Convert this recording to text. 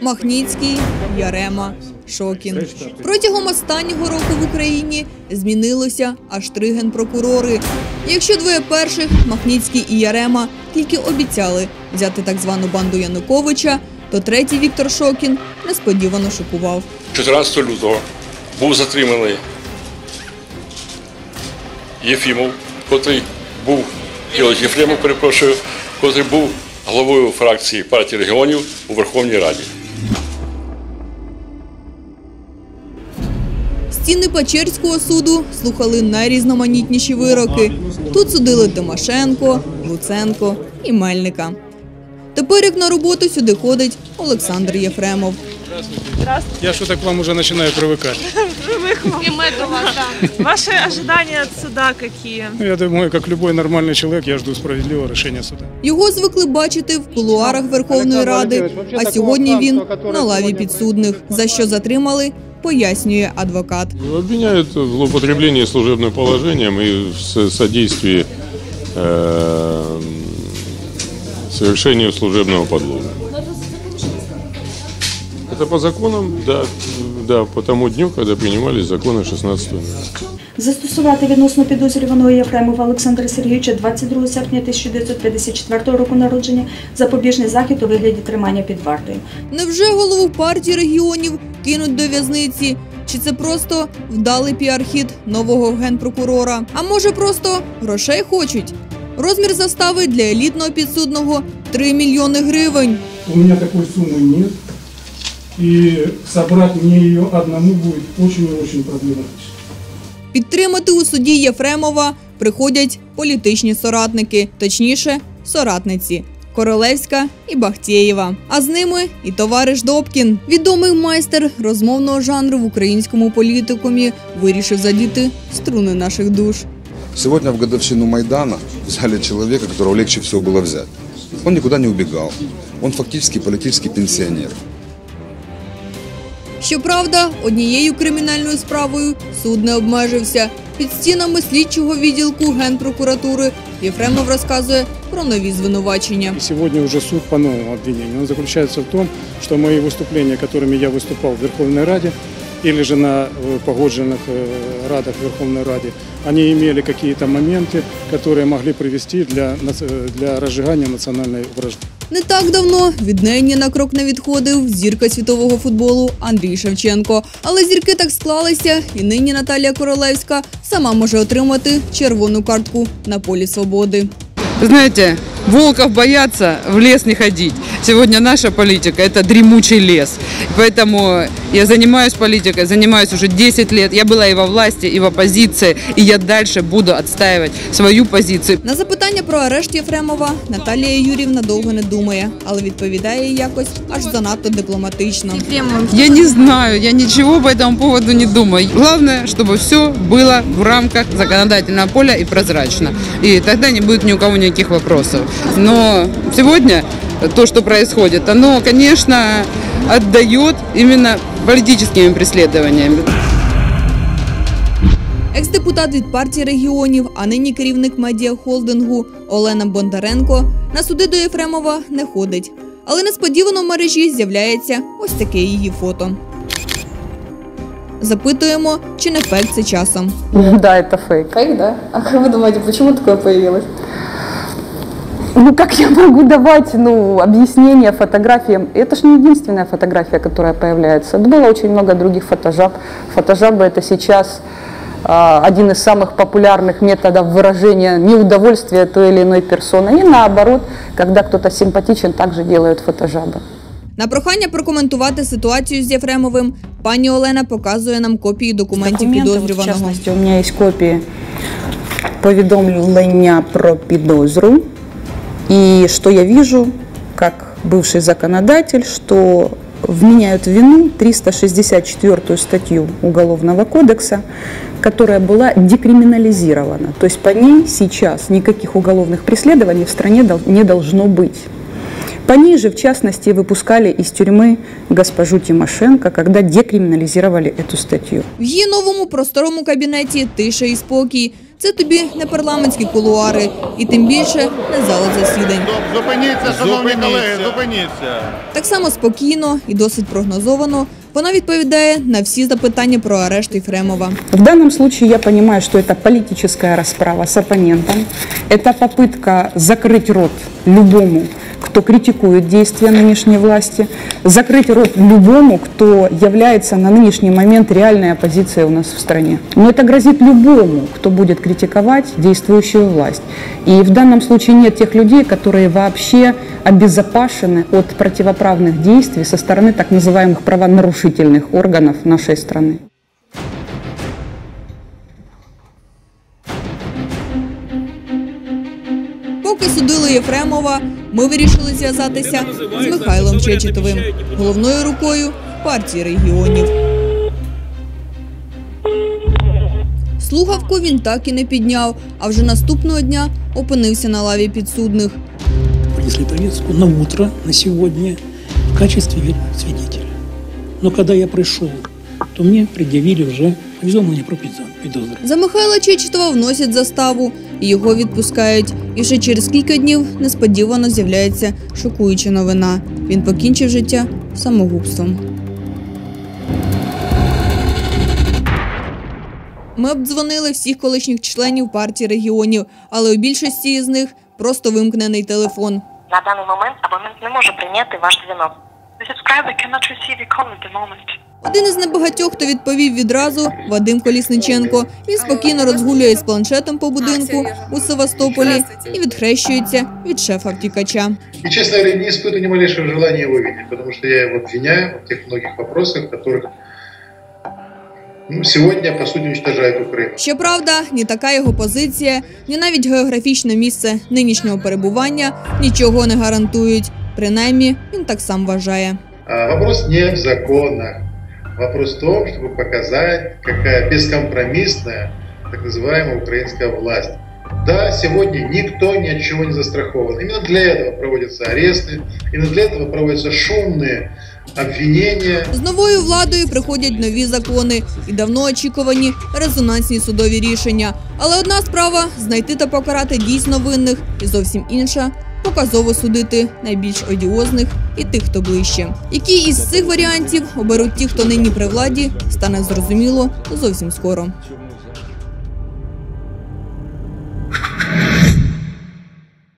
Махніцький, Ярема, Шокін. Протягом останнього року в Україні змінилося аж три генпрокурори. Якщо двоє перших Махніцький і Ярема тільки обіцяли взяти так звану банду Януковича, то третій Віктор Шокін несподівано шокував. 14 лютого був затриманий Єфімов, котрий був Єфремов, перепрошую, котрий був головою фракції партії регіонів у Верховній Раді. Стіни Печерського суду слухали найрізноманітніші вироки. Тут судили Тимошенко, Луценко і Мельника. Тепер, як на роботу, сюди ходить Олександр Єфремов. Я что-то к вам уже начинаю привыкать. И мы до вас, да. Ваши ожидания от суда какие? Ну, Я думаю, как любой нормальный человек, я жду справедливого решения суда. Його звикли бачити в кулуарах Верховної Ради, а сьогодні він на лаві підсудних. За що затримали, пояснює адвокат. Обвиняют в злоупотреблении служебным положением и в с- содействии э, совершению служебного подлога. Это по законам, да, да, по тому дню, когда принимались законы 16 ноября. Застосувати відносно підозрюваного Єфремова Олександра Сергійовича 22 серпня 1954 року народження запобіжний захід у вигляді тримання під вартою. Невже голову партії регіонів кинуть до в'язниці? Чи це просто вдалий піар-хід нового генпрокурора? А може просто грошей хочуть? Розмір застави для елітного підсудного 3 мільйони гривень. У меня такой суммы нет, и собрать мне ее одному будет очень-очень проблематично. Підтримати у суді Єфремова приходять політичні соратники, точніше, соратниці. Королевська і Бахтєєва. А з ними і товариш Добкін, відомий майстер розмовного жанру в українському політикумі, вирішив задіти струни наших душ. Сегодня в годовщину Майдана взяли человека, которого легче всего было взять. Он никуда не убегал. Он фактически политический пенсионер. Щоправда, однією кримінальною справою суд не обмежився. Під стінами слідчого відділку генпрокуратури Єфремов розказує про нові звинувачення. И сегодня уже суд по новому обвинению. Он заключается в том, что мои выступления, которыми я выступал в Верховной Раде, или же на э, погодженных э, радах Верховной Раде, они имели какие-то моменты, которые могли привести для, нац- э, для разжигания национальной вражды. Не так давно від неї на крок не відходив зірка світового футболу Андрій Шевченко. Але зірки так склалися, і нині Наталія Королевська сама може отримати червону картку на полі свободи. Знаете, волков боятся, в лес не ходить. Сегодня наша политика – это дремучий лес. Поэтому я занимаюсь политикой, занимаюсь уже 10 лет. Я была и во власти, и в оппозиции, и я дальше буду отстаивать свою позицию. На запитання про арешт Єфремова Наталія Юрівна довго не думає, але відповідає якось аж занадто дипломатично. Я не знаю, я ничего по этому поводу не думаю. Главное, чтобы все было в рамках законодательного поля и прозрачно. И тогда не будет ни у кого никаких вопросов. Но сегодня то, что происходит, оно, конечно, отдает именно политическими преследованиями. Екс-депутат від партії регіонів, а нині керівник медіахолдингу Олена Бондаренко на суди до Єфремова не ходить. Але несподівано в мережі з'являється ось таке її фото. Запитуємо, чи не фейк це часом. Да, это фейк. Фейк, да? А как вы думаете, почему такое появилось? Ну как я могу давать ну, объяснение фотографиям? Это же не единственная фотография, которая появляется. Было очень много других фотожаб. Фотожабы это сейчас а, один из самых популярных методов выражения неудовольствия той или иной персоны. И наоборот, когда кто-то симпатичен, также делают фотожабы. На прохання прокоментувати ситуацію з Єфремовим пані Олена показує нам копії документів Документи, от, в підозрюваного. частності, у мене є копії повідомлення про підозру. И что я вижу, как бывший законодатель, что вменяют в вину 364 статью Уголовного кодекса, которая была декриминализирована. То есть по ней сейчас никаких уголовных преследований в стране дол- не должно быть. По ней же, в частности, выпускали из тюрьмы госпожу Тимошенко, когда декриминализировали эту статью. В її новому просторому кабінеті тиша і спокій. Це тобі не парламентські кулуари, і тим більше не зала засідань. Зупиніться, шановні колеги, зупиніться. Так само спокійно і досить прогнозовано вона відповідає на всі запитання про арешт Єфремова. В данном случае я понимаю, что это политическая расправа с оппонентом. Это попытка закрыть рот любому, кто критикует действия нынешней власти, закрыть рот любому, кто является на нынешний момент реальной оппозицией у нас в стране. Но это грозит любому, кто будет критиковать действующую власть. И в данном случае нет тех людей, которые вообще обезопасены от противоправных действий со стороны так называемых правонарушительных органов нашей страны. Поки судили Єфремова, ми вирішили зв'язатися з Михайлом Чечетовим, головною рукою партії регіонів. Слухавку він так і не підняв, а вже наступного дня опинився на лаві підсудних. принесли повестку на утро, на сегодня, в качестве свидетеля. Но когда я пришел, то мне предъявили уже повідомлення про підозру. За Михайла Чечетова вносять заставу, і його відпускають. І ще через кілька днів несподівано з'являється шокуюча новина. Він покінчив життя самогубством. Ми обдзвонили всіх колишніх членів партії регіонів, але у більшості з них просто вимкнений телефон. На даний момент абонент не може прийняти ваш дзвінок The subscriber cannot receive your call at the moment. Один із небагатьох, хто відповів відразу, Вадим Колісниченко. Він спокійно розгулює з планшетом по будинку у Севастополі і відхрещується від шефа втікача. И, честно говоря, не испытываю ни малейшего желания его видеть, потому что я его обвиняю в тех многих вопросах, которых ну, сегодня, по сути, уничтожает Украину. Щоправда, ні така його позиція, ні навіть географічне місце нинішнього перебування нічого не гарантують. Принаймні, він так сам вважає. А вопрос не в законах. Вопрос в том, чтобы показать, какая бескомпромиссная так называемая украинская власть. Да, сегодня никто ни от чего не застрахован. Именно для этого проводятся аресты, именно для этого проводятся шумные обвинения. З новою владою приходять нові закони і давно очікувані резонансні судові рішення. Але одна справа знайти та покарати дійсно винних, і зовсім інша показово судити найбільш одіозних і тих, хто ближче. Які із цих варіантів оберуть ті, хто нині при владі, стане зрозуміло зовсім скоро.